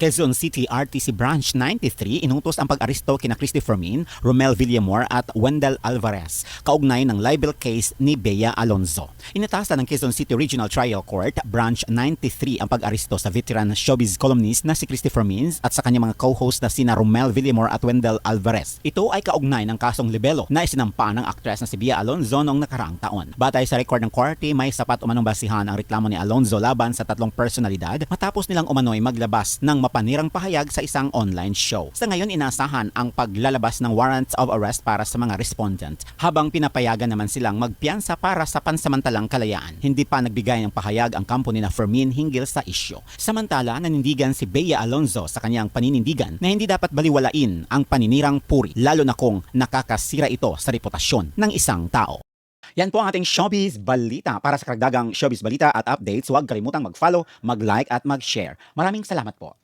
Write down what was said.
Quezon City RTC Branch 93 inutos ang pag-aresto kina Christopher Min, Romel Villamor at Wendell Alvarez kaugnay ng libel case ni Bea Alonzo. Inatasan ng Quezon City Regional Trial Court Branch 93 ang pag-aresto sa veteran showbiz columnist na si Christopher Min at sa kanyang mga co-host na sina Romel Villamor at Wendell Alvarez. Ito ay kaugnay ng kasong libelo na isinampa ng aktres na si Bea Alonzo noong nakaraang taon. Batay sa record ng korte, may sapat umanong basihan ang reklamo ni Alonzo laban sa tatlong personalidad matapos nilang umano'y maglabas ng mapanirang pahayag sa isang online show. Sa ngayon, inasahan ang paglalabas ng warrants of arrest para sa mga respondent habang pinapayagan naman silang magpiyansa para sa pansamantalang kalayaan. Hindi pa nagbigay ng pahayag ang kampo ni na Fermin hinggil sa isyo. Samantala, nanindigan si Bea Alonzo sa kanyang paninindigan na hindi dapat baliwalain ang paninirang puri lalo na kung nakakasira ito sa reputasyon ng isang tao. Yan po ang ating showbiz balita. Para sa karagdagang showbiz balita at updates, huwag kalimutang mag-follow, mag-like at mag-share. Maraming salamat po.